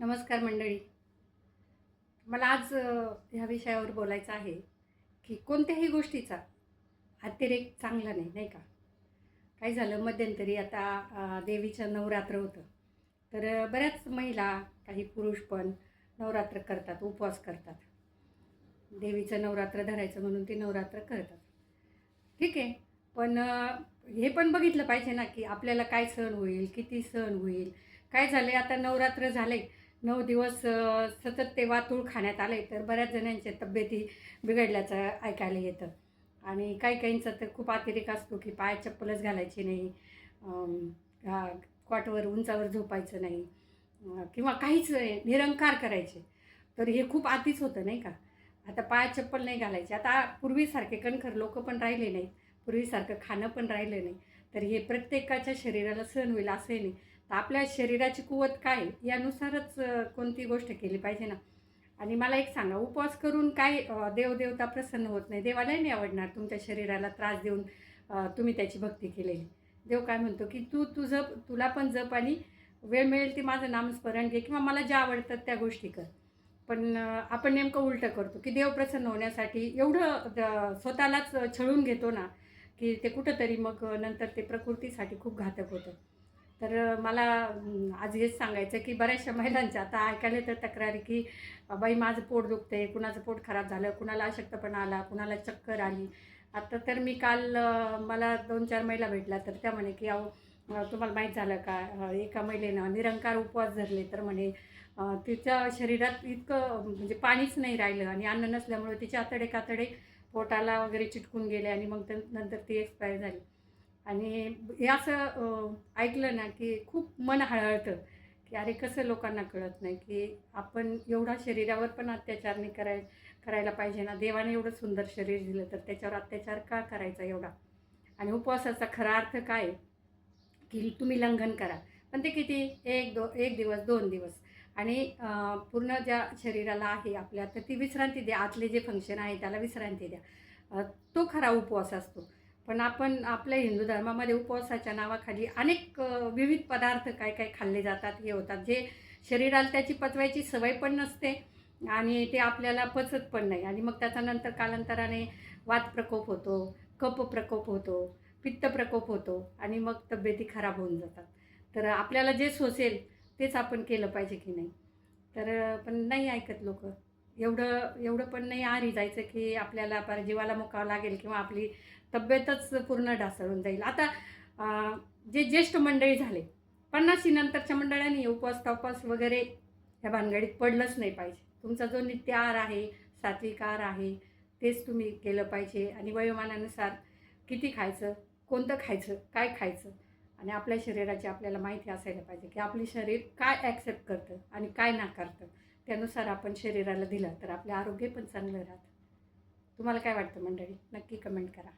नमस्कार मंडळी. मला आज ह्या विषयावर बोलायचं आहे की कोणत्याही गोष्टीचा अतिरेक चांगला नाही नाही का? काय झालं? मध्यंतरी आता देवीचं नवरात्र होतं. तर बऱ्याच महिला काही पुरुष पण नवरात्र करतात उपवास करतात. देवीचं नवरात्र धरायचं म्हणून ते नवरात्र करतात. ठीक आहे. पण हे पण बघितलं पाहिजे ना की आपल्याला काय सण होईल किती सण होईल काय झाले आता नवरात्र झाले नऊ दिवस सतत ते वातूळ खाण्यात आले तर बऱ्याच जणांच्या तब्येती बिघडल्याचं ऐकायला येतं. आणि काही काहींचा तर खूप अतिरेक असतो की पाय चप्पलच घालायची नाही कॉटवर उंचावर झोपायचं नाही किंवा काहीच नाही, निरंकार करायचे. तर हे खूप आतीच होतं नाही का? आता पाय चप्पल नाही घालायचे. आता पूर्वीसारखे कणखर लोक पण राहिले नाही पूर्वीसारखं खाणं पण राहिलं नाही. तर हे प्रत्येकाच्या शरीराला सहन होईल असंही नाही. तर आपल्या शरीराची कुवत काय यानुसारच कोणती गोष्ट केली पाहिजे ना. आणि मला एक सांगा उपवास करून काय देवदेवता प्रसन्न होत नाही देवालाही नाही आवडणार तुमच्या शरीराला त्रास देऊन तुम्ही त्याची भक्ती केलेली. देव काय म्हणतो की तू तुझं तुला पण जप आणि वेळ मिळेल ते माझं नामस्मरण घे किंवा मला ज्या आवडतात त्या गोष्टी कर. पण आपण नेमकं उलटं करतो की देव प्रसन्न होण्यासाठी एवढं द- स्वतःलाच छळून घेतो ना की ते कुठंतरी मग नंतर ते प्रकृतीसाठी खूप घातक होतं. तर मला आज हेच सांगायचं की बऱ्याचशा महिलांच्या आता ऐकायला तर तक्रारी की बाई माझं पोट दुखते कुणाचं पोट खराब झालं कुणाला अशक्तपणा आला कुणाला चक्कर आली. आता तर मी काल मला दोन चार महिला भेटल्या तर त्या म्हणे की अहो तुम्हाला माहीत झालं का? एका महिलेनं निरंकार उपवास धरले. तर म्हणे तिच्या शरीरात इतकं म्हणजे पाणीच नाही राहिलं आणि अन्न नसल्यामुळे तिचे आतडे कातडे पोटाला वगैरे चिटकून गेले आणि मग त्या- नंतर ती एक्सपायर झाली. आणि हे असं ऐकलं ना की खूप मन हळहळतं की अरे कसं लोकांना कळत नाही की आपण एवढा शरीरावर पण अत्याचार नाही कराय करायला पाहिजे ना. देवाने एवढं सुंदर शरीर दिलं तर त्याच्यावर अत्याचार का करायचा एवढा? आणि उपवासाचा खरा अर्थ काय? की तुम्ही लंघन करा. पण ते किती? एक दो एक दिवस दोन दिवस. आणि पूर्ण ज्या शरीराला आहे आपल्या तर ती विश्रांती द्या. आतले जे फंक्शन आहे त्याला विश्रांती द्या. तो खरा उपवास असतो. पण आपण आपल्या हिंदू धर्मामध्ये उपवासाच्या नावाखाली अनेक विविध पदार्थ काय काय खाल्ले जातात हे होतात. जे शरीराला त्याची पचवायची सवय पण नसते आणि ते आपल्याला पचत पण नाही. आणि मग त्याच्यानंतर कालांतराने वात प्रकोप होतो कप प्रकोप होतो पित्त प्रकोप होतो आणि मग तब्येती खराब होऊन जातात. तर आपल्याला जे सोसेल तेच आपण केलं पाहिजे की नाही? तर पण नाही ऐकत लोक. एवढं एवढं पण नाही आरी जायचं की आपल्याला पर जीवाला मुकावं लागेल किंवा आपली तब्येतच पूर्ण ढासळून जाईल. आता जे ज्येष्ठ मंडळी झाले पन्नाशी नंतरच्या मंडळांनी उपवास तपास वगैरे ह्या भानगडीत पडलंच नाही पाहिजे. तुमचा जो नित्य आहार आहे सात्विक आहार आहे तेच तुम्ही केलं पाहिजे आणि वयोमानानुसार किती खायचं कोणतं खायचं काय खायचं आणि आपल्या शरीराची आपल्याला माहिती असायला पाहिजे की आपले शरीर काय ॲक्सेप्ट करतं आणि काय नाकारतं. त्यानुसार आपण शरीराला दिलं तर आपले आरोग्य पण चांगलं राहतं. तुम्हाला काय वाटतं मंडळी? नक्की कमेंट करा.